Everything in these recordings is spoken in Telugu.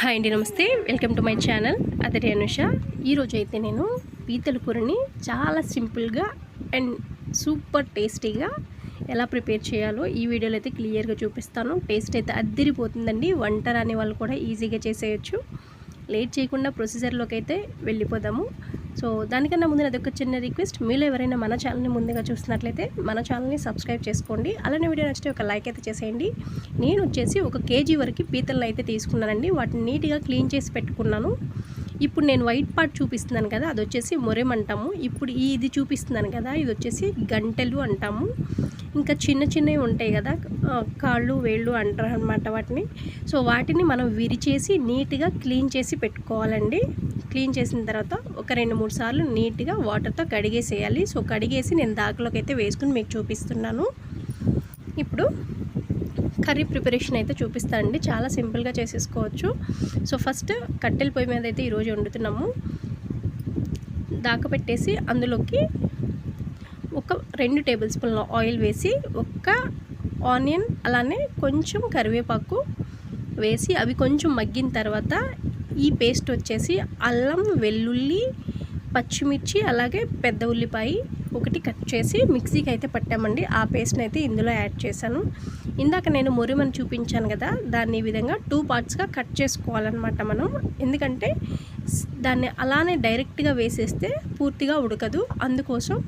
హాయ్ అండి నమస్తే. Welcome to my channel. అదే అనుష. ఈరోజు అయితే నేను పీతల కూరని చాలా సింపుల్గా అండ్ సూపర్ టేస్టీగా ఎలా ప్రిపేర్ చేయాలో ఈ వీడియోలో అయితే క్లియర్గా చూపిస్తాను. టేస్ట్ అయితే అద్దిరిపోతుందండి. వంట రాని వాళ్ళు కూడా ఈజీగా చేసేయచ్చు. లేట్ చేయకుండా ప్రొసీజర్లోకి అయితే వెళ్ళిపోదాము. సో దానికన్నా ముందు నాది ఒక చిన్న రిక్వెస్ట్. మీలో ఎవరైనా మన ఛానల్ని ముందుగా చూస్తున్నట్లయితే మన ఛానల్ని సబ్స్క్రైబ్ చేసుకోండి. అలానే వీడియో నచ్చితే ఒక లైక్ అయితే చేసేయండి. నేను వచ్చేసి ఒక కేజీ వరకు పీతలను అయితే తీసుకున్నానండి. వాటిని నీట్గా క్లీన్ చేసి పెట్టుకున్నాను. ఇప్పుడు నేను వైట్ పార్ట్ చూపిస్తున్నాను కదా అది వచ్చేసి మొరెం అంటాము ఇప్పుడు ఈ ఇది చూపిస్తున్నాను కదా ఇది వచ్చేసి గంటెలు అంటాము. ఇంకా చిన్న చిన్నవి ఉంటాయి కదా కాళ్ళు వేళ్ళు అంటారు అనమాట వాటిని. సో వాటిని మనం విరిచేసి నీట్గా క్లీన్ చేసి పెట్టుకోవాలండి. క్లీన్ చేసిన తర్వాత ఒక రెండు మూడు సార్లు నీట్గా వాటర్తో కడిగేసేయాలి. సో కడిగేసి నేను దాకలోకి అయితే వేసుకుని మీకు చూపిస్తున్నాను. ఇప్పుడు కర్రీ ప్రిపరేషన్ అయితే చూపిస్తానండి చాలా సింపుల్గా చేసేసుకోవచ్చు. సో ఫస్ట్ కట్టెల పొయ్యి మీద అయితే ఈరోజు వండుతున్నాము. దాక పెట్టేసి అందులోకి ఒక రెండు టేబుల్ స్పూన్ల ఆయిల్ వేసి ఒక్క ఆనియన్ అలానే కొంచెం కరివేపాకు వేసి అవి కొంచెం మగ్గిన తర్వాత ఈ పేస్ట్ వచ్చేసి అల్లం వెల్లుల్లి పచ్చిమిర్చి అలాగే పెద్ద ఉల్లిపాయ ఒకటి కట్ చేసి మిక్సీకి అయితే పట్టామండి. ఆ పేస్ట్ని అయితే ఇందులో యాడ్ చేశాను. ఇందాక నేను మొరిమని చూపించాను కదా దాన్ని ఈ విధంగా టూ పార్ట్స్గా కట్ చేసుకోవాలన్నమాట మనం. ఎందుకంటే దాన్ని అలానే డైరెక్ట్గా వేసేస్తే పూర్తిగా ఉడకదు. అందుకోసం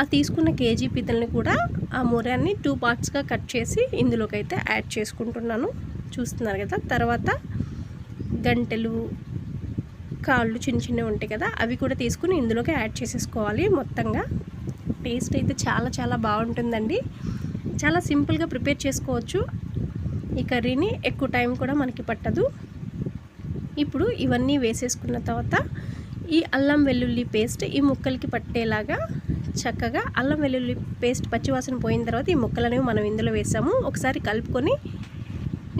ఆ తీసుకున్న కేజీ పీతల్ని కూడా ఆ మురాన్ని టూ పార్ట్స్గా కట్ చేసి ఇందులోకి అయితే యాడ్ చేసుకుంటున్నాను. చూస్తున్నారు కదా తర్వాత గంటెలు కాళ్ళు చిన్న చిన్నవి ఉంటాయి కదా అవి కూడా తీసుకుని ఇందులోకి యాడ్ చేసేసుకోవాలి మొత్తంగా. టేస్ట్ అయితే చాలా చాలా బాగుంటుందండి. చాలా సింపుల్గా ప్రిపేర్ చేసుకోవచ్చు. ఈ కర్రీని ఎక్కువ టైం కూడా మనకి పట్టదు. ఇప్పుడు ఇవన్నీ వేసేసుకున్న తర్వాత ఈ అల్లం వెల్లుల్లి పేస్ట్ ఈ ముక్కలకి పట్టేలాగా చక్కగా అల్లం వెల్లుల్లి పేస్ట్ పచ్చివాసన పోయిన తర్వాత ఈ ముక్కలనేవి మనం ఇందులో వేసాము. ఒకసారి కలుపుకొని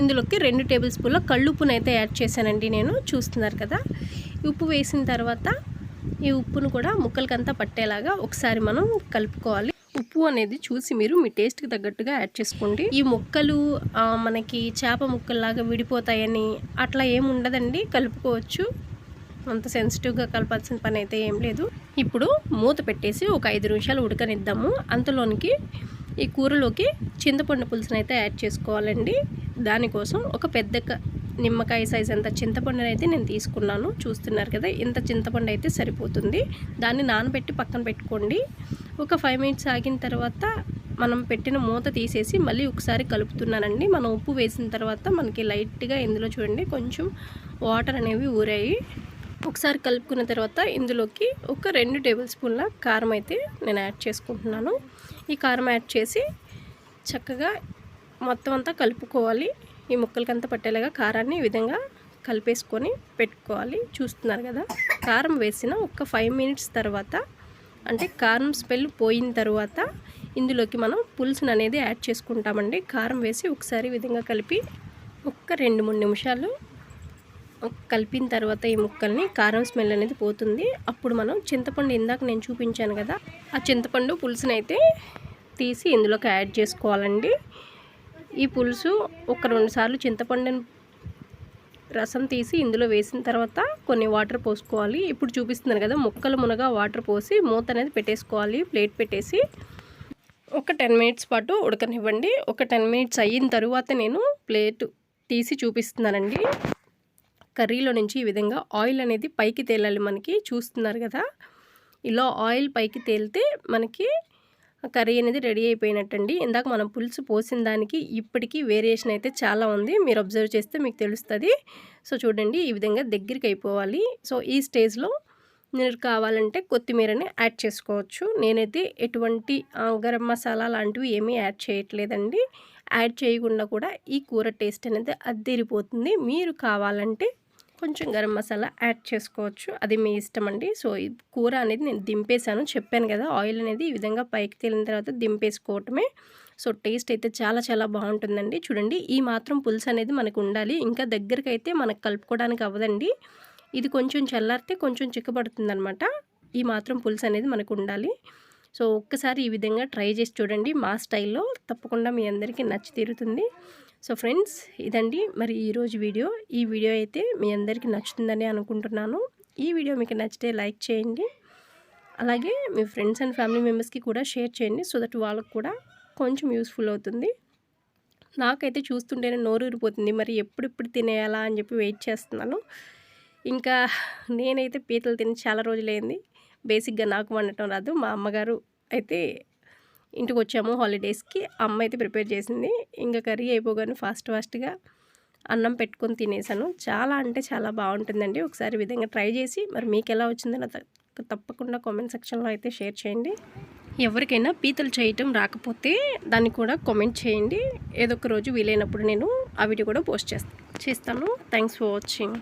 ఇందులోకి రెండు టేబుల్ స్పూన్ల కళ్ళుప్పునైతే యాడ్ చేశానండి నేను. చూస్తున్నారు కదా? ఉప్పు వేసిన తర్వాత ఈ ఉప్పును కూడా ముక్కలకంతా పట్టేలాగా ఒకసారి మనం కలుపుకోవాలి. ఉప్పు అనేది చూసి మీరు మీ టేస్ట్కి తగ్గట్టుగా యాడ్ చేసుకోండి. ఈ ముక్కలు మనకి చేప ముక్కల్లాగా విడిపోతాయని అట్లా ఏమి ఉండదండి. కలుపుకోవచ్చు. అంత సెన్సిటివ్గా కలపాల్సిన పని అయితే ఏం లేదు. ఇప్పుడు మూత పెట్టేసి ఒక ఐదు నిమిషాలు ఉడకనిద్దాము. అంతలోనికి ఈ కూరలోకి చింతపండు పులుసుని అయితే యాడ్ చేసుకోవాలండి. దానికోసం ఒక పెద్ద క- నిమ్మకాయ సైజ్ అంత చింతపండుని అయితే నేను తీసుకున్నాను. చూస్తున్నారు కదా ఇంత చింతపండు అయితే సరిపోతుంది. దాన్ని నానబెట్టి పక్కన పెట్టుకోండి. ఒక ఫైవ్ మినిట్స్ ఆగిన తర్వాత మనం పెట్టిన మూత తీసేసి మళ్ళీ ఒకసారి కలుపుతున్నానండి. మనం ఉప్పు వేసిన తర్వాత మనకి లైట్గా ఇందులో చూడండి కొంచెం వాటర్ అనేవి ఊరాయి. ఒకసారి కలుపుకున్న తర్వాత ఇందులోకి ఒక రెండు టేబుల్ స్పూన్ల కారం అయితే నేను యాడ్ చేసుకుంటున్నాను. ఈ కారం యాడ్ చేసి చక్కగా మొత్తం అంతా కలుపుకోవాలి. ఈ ముక్కలకంతా పట్టేలాగా కారాన్ని ఈ విధంగా కలిపేసుకొని పెట్టుకోవాలి. చూస్తున్నారు కదా కారం వేసిన ఒక ఫైవ్ మినిట్స్ తర్వాత అంటే కారం స్మెల్ పోయిన తర్వాత ఇందులోకి మనం పులుసును అనేది యాడ్ చేసుకుంటామండి. కారం వేసి ఒకసారి విధంగా కలిపి ఒక్క రెండు మూడు నిమిషాలు కలిపిన తర్వాత ఈ ముక్కల్ని కారం స్మెల్ అనేది పోతుంది. అప్పుడు మనం చింతపండు ఇందాక నేను చూపించాను కదా ఆ చింతపండు పులుసుని అయితే తీసి ఇందులోకి యాడ్ చేసుకోవాలండి. ఈ పులుసు ఒక రెండు సార్లు చింతపండుని రసం తీసి ఇందులో వేసిన తర్వాత కొన్ని వాటర్ పోసుకోవాలి. ఇప్పుడు చూపిస్తున్నాను కదా ముక్కలు మునగా వాటర్ పోసి మూత అనేది పెట్టేసుకోవాలి. ప్లేట్ పెట్టేసి ఒక టెన్ మినిట్స్ పాటు ఉడకనివ్వండి. ఒక టెన్ మినిట్స్ అయిన తర్వాత నేను ప్లేట్ తీసి చూపిస్తున్నానండి. కర్రీలో నుంచి ఈ విధంగా ఆయిల్ అనేది పైకి తేలాలి మనకి. చూస్తున్నారు కదా ఇలా ఆయిల్ పైకి తేలితే మనకి కర్రీ అనేది రెడీ అయిపోయినట్టండి. ఇందాక మనం పులుసు పోసిన దానికి ఇప్పటికీ వేరియేషన్ అయితే చాలా ఉంది. మీరు అబ్జర్వ్ చేస్తే మీకు తెలుస్తుంది. సో చూడండి ఈ విధంగా దగ్గరికి అయిపోవాలి. సో ఈ స్టేజ్లో మీరు కావాలంటే కొత్తిమీరని యాడ్ చేసుకోవచ్చు. నేనైతే ఎటువంటి గరం మసాలా లాంటివి ఏమీ యాడ్ చేయట్లేదండి. యాడ్ చేయకుండా కూడా ఈ కూర టేస్ట్ అనేది అద్దెరిపోతుంది. మీరు కావాలంటే కొంచెం గరం మసాలా యాడ్ చేసుకోవచ్చు. అది మీ ఇష్టం అండి. సో ఈ కూర అనేది నేను దింపేశాను. చెప్పాను కదా ఆయిల్ అనేది ఈ విధంగా పైకి తేలిన తర్వాత దింపేసుకోవటమే. సో టేస్ట్ అయితే చాలా చాలా బాగుంటుందండి. చూడండి ఈ మాత్రం పులుసు అనేది మనకు ఉండాలి. ఇంకా దగ్గరికి అయితే మనకు కలుపుకోవడానికి అవ్వదండి. ఇది కొంచెం చల్లారితే కొంచెం చిక్కబడుతుందనమాట. ఈ మాత్రం పులుసు అనేది మనకు ఉండాలి. సో ఒక్కసారి ఈ విధంగా ట్రై చేసి చూడండి. మా స్టైల్లో తప్పకుండా మీ అందరికీ నచ్చి తీరుతుంది. సో ఫ్రెండ్స్ ఇదండి మరి ఈరోజు వీడియో. ఈ వీడియో అయితే మీ అందరికీ నచ్చుతుందని అనుకుంటున్నాను. ఈ వీడియో మీకు నచ్చితే లైక్ చేయండి. అలాగే మీ ఫ్రెండ్స్ అండ్ ఫ్యామిలీ మెంబర్స్కి కూడా షేర్ చేయండి సో దట్ వాళ్ళకు కూడా కొంచెం యూస్ఫుల్ అవుతుంది. నాకైతే చూస్తుంటేనే నోరు ఊరిపోతుంది. మరి ఎప్పుడెప్పుడు తినేయాలా అని చెప్పి వెయిట్ చేస్తున్నాను. ఇంకా నేనైతే పీతలు తిని చాలా రోజులైంది. బేసిక్గా నాకు వండటం రాదు. మా అమ్మగారు అయితే ఇంటికి వచ్చాము హాలిడేస్కి. అమ్మ అయితే ప్రిపేర్ చేసింది. ఇంకా కర్రీ అయిపోగానే ఫాస్ట్ ఫాస్ట్గా అన్నం పెట్టుకొని తినేసాను. చాలా అంటే చాలా బాగుంటుందండి. ఒకసారి విధంగా ట్రై చేసి మరి మీకు ఎలా వచ్చిందో తప్పకుండా కామెంట్ సెక్షన్లో అయితే షేర్ చేయండి. ఎవరికైనా పీతలు చేయటం రాకపోతే దాన్ని కూడా కామెంట్ చేయండి. ఏదో ఒక రోజు వీలైనప్పుడు నేను ఆ వీడియో కూడా పోస్ట్ చేస్తాను చేస్తాను. Thanks for watching.